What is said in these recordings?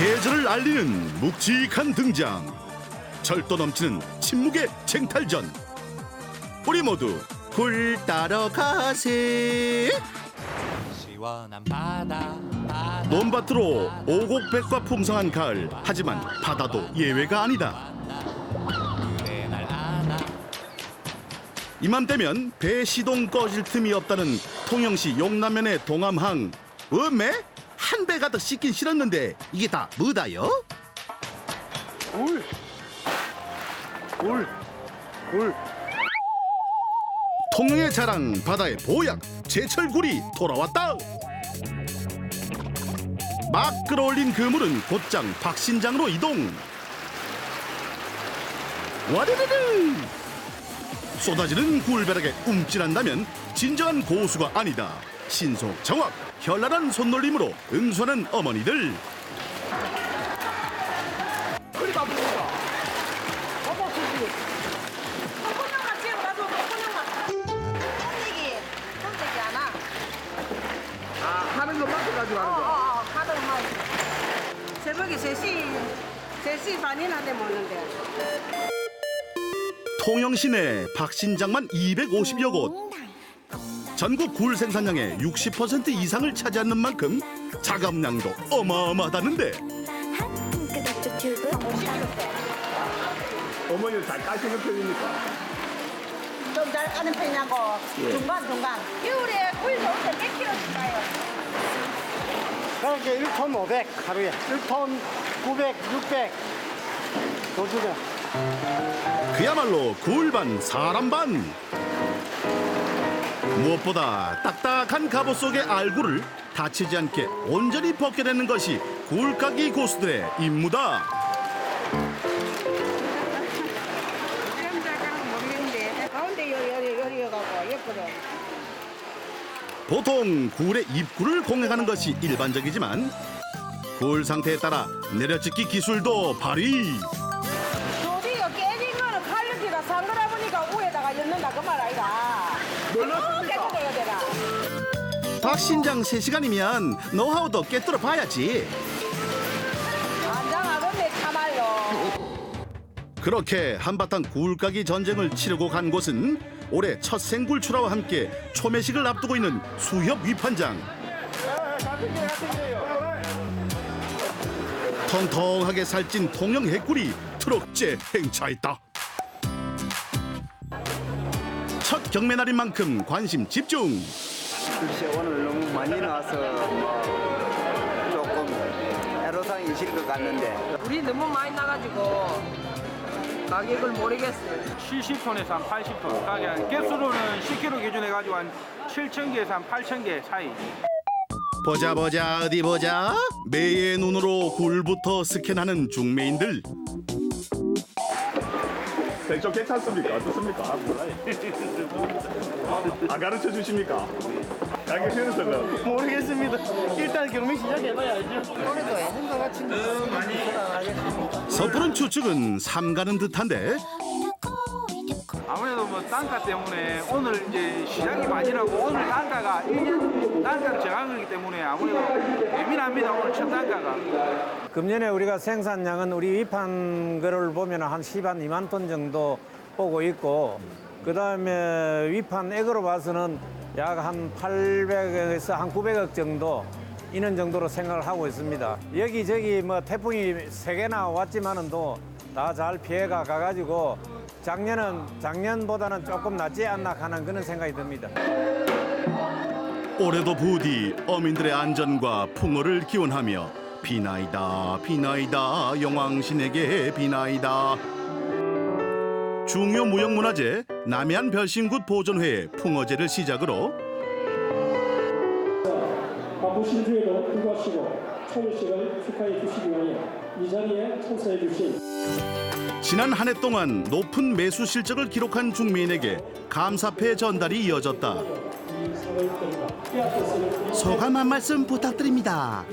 계절을 알리는 묵직한 등장. 절도 넘치는 침묵의 쟁탈전. 우리 모두 굴 따러 가세. 시원한 바다, 바다. 논밭으로 오곡백과 풍성한 가을. 하지만 바다도 예외가 아니다. 이맘때면 배 시동 꺼질 틈이 없다는 통영시 용남면의 동암항. 음에 한 배 가득 씻긴 실었는데 이게 다 뭐다요? 굴. 굴. 굴. 통영의 자랑 바다의 보약 제철굴이 돌아왔다 막 끌어올린 그물은 곧장 박신장으로 이동 와르르르 쏟아지는 굴벼락에 움찔한다면 진정한 고수가 아니다 신속 정확 현란한 손놀림으로 응수하는 어머니들. 그러니까 뭡니까? 한번 쓰지. 콩냥만 찍어가지고 콩냥만 껌내기 껌내기 하나? 아, 하는 것만 가지고 하는 거. 어어어 가득만 새벽에 3시 3시 반이나 되면 오는데. 통영 시 내 박신장만 250여 곳 전국 굴 생산량의 60% 이상을 차지하는 만큼 자감량도 어마어마하다는데. 어머니는 잘 까시는 편입니까? 좀 잘 까는 편이냐고. 중간 중간. 겨울에 굴 좋을 때몇 킬로씩 가요? 그렇게 1톤 500 하루에 1톤 900, 600 도주죠. 그야말로 굴 반 사람 반 무엇보다 딱딱한 갑옷 속의 알굴을 다치지 않게 온전히 벗겨내는 것이 굴까기 고수들의 임무다. 옆으로. 보통 굴의 입구를 공략하는 것이 일반적이지만 굴 상태에 따라 내려찍기 기술도 발휘. 저기가 깨진 거는 칼르기가 산 거라 보니까 위에다가 엮는다 그 말 아이가 놀랐 박신장 3시간이면 노하우도 깨뚫어 봐야지. 참말로 그렇게 한바탕 굴까기 전쟁을 치르고 간 곳은 올해 첫 생굴 출하와 함께 초매식을 앞두고 있는 수협 위판장. 통통하게 살찐 통영 해꿀이 트럭째 행차했다. 첫 경매 날인 만큼 관심 집중 글쎄 오늘 너무 많이 나와서 뭐 조금 애로사항이 있을 것 같는데 우리 너무 많이 나가지고 가격을 모르겠어요. 70톤에서 한 80톤 가게 한 개수로는 10kg 기준에 가지고 한 7,000개에서 한 8,000개 사이 보자 보자 어디 보자 매의 눈으로 굴부터 스캔하는 중매인들 좀 괜찮습니까? 어떻습니까? 안 가르쳐 주십니까? 가기 싫어서 모르겠습니다. 일단 경매 시작해봐야 알죠. 섣부른 추측은 삼가는 듯한데 아무래도 뭐 단가 때문에 오늘 이제 시장이 많이 나고 오늘 단가가 1년 단가를 정한 거기 때문에 아무래도 예민합니다 오늘 첫 단가가 금년에 우리가 생산량은 우리 위판 거를 보면 한 10한 2만 톤 정도 보고 있고 그 다음에 위판 액으로 봐서는 약 한 800에서 한 900억 정도 이는 정도로 생각을 하고 있습니다. 여기저기 뭐 태풍이 세 개나 왔지만은도 다 잘 피해가 가가지고 작년은 작년보다는 조금 낫지 않나 하는 그런 생각이 듭니다. 올해도 부디 어민들의 안전과 풍어를 기원하며 비나이다 비나이다 영왕신에게 비나이다 중요 무형문화재 남해안 별신굿 보존회의 풍어제를 시작으로 바쁘신 중에도 불구하시고 초일식을 축하해 주시기 위해 이 자리에 참석해 주신 지난 한 해 동안 높은 매수 실적을 기록한 중매인에게 감사패 전달이 이어졌다. 소감 한 말씀 부탁드립니다.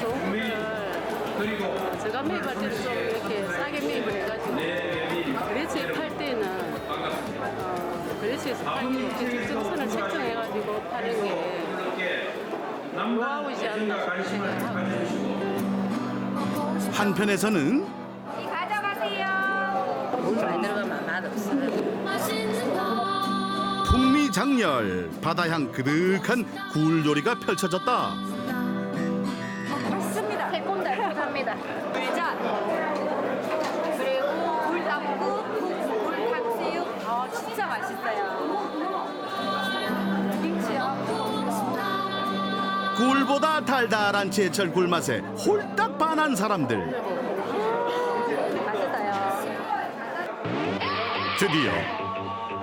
좋은 거를 제가 때는 좀 어, 거래처에서 금 기준선을 책정해가지고 파는 게 노하우 이지 않나 한편에서는 물 많이 들어가면 맛없어요 풍미 장렬 바다향 그득한 굴 요리가 펼쳐졌다. 맛있습니다. 새콤달콤합니다. 자, 그리고 굴. 어, 진짜 맛있어요. 김치요. 굴보다 달달한 제철 굴 맛에 홀딱 반한 사람들. 드디어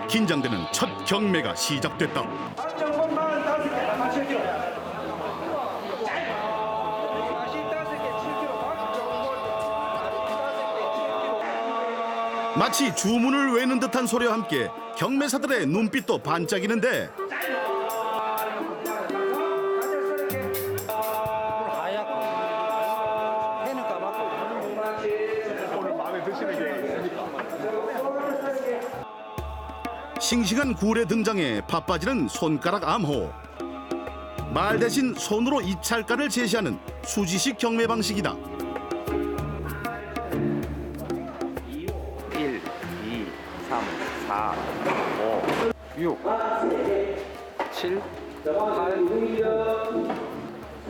긴장되는 첫 경매가 시작됐다. 마치 주문을 외는 듯한 소리와 함께 경매사들의 눈빛도 반짝이는데 싱싱한 굴의 등장에 바빠지는 손가락 암호. 말 대신 손으로 입찰가를 제시하는 수지식 경매 방식이다. 4, 5, 6, 7, 8.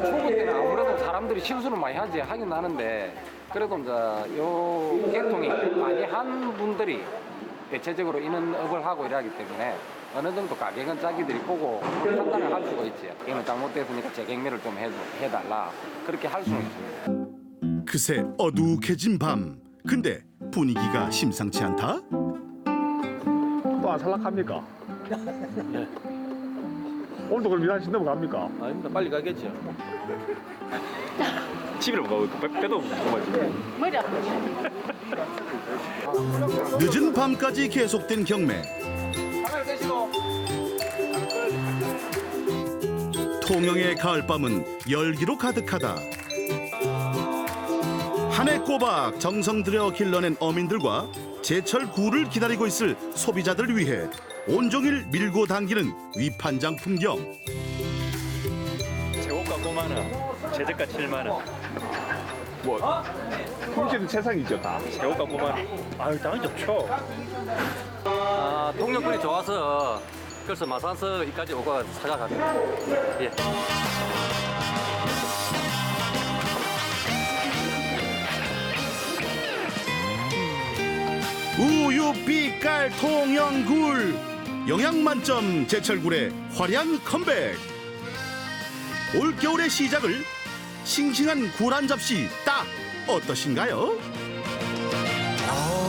초보 때는 아무래도 사람들이 실수를 많이 하지 하긴 하는데 그래도 이제 요 계통이 많이 한 분들이 대체적으로 인원업을 하고 일하기 때문에 어느 정도 가격은 자기들이 보고 판단을 할 수가 있지. 이거는 잘못됐으니까 재경매를 좀 해, 해달라. 그렇게 할 수는 있습니다. 그새 어둑해진 밤. 근데 분위기가 심상치 않다. 또안 살락합니까? 오늘도 그럼 일하신다고 갑니까? 아닙니다. 빨리 가겠죠. 집에 뭐 빼도 먹어야지. 머리 아프네 늦은 밤까지 계속된 경매. 통영의 가을밤은 열기로 가득하다. 한 해 꼬박 정성 들여 길러낸 어민들과 제철 굴을 기다리고 있을 소비자들을 위해 온종일 밀고 당기는 위판장 풍경. 제고가 5만 원, 제재가 7만 원, 뭐 품질은 세상이죠 다. 제고가 5만 원. 아유 당연히 좋죠. 아, 동력군이 좋아서 그래서 마산서 이까지 오고 사가갑니다. 예. 우유 빛깔 통영굴 영양 만점 제철굴의 화려한 컴백 올겨울의 시작을 싱싱한 굴 한 접시 딱 어떠신가요? 어머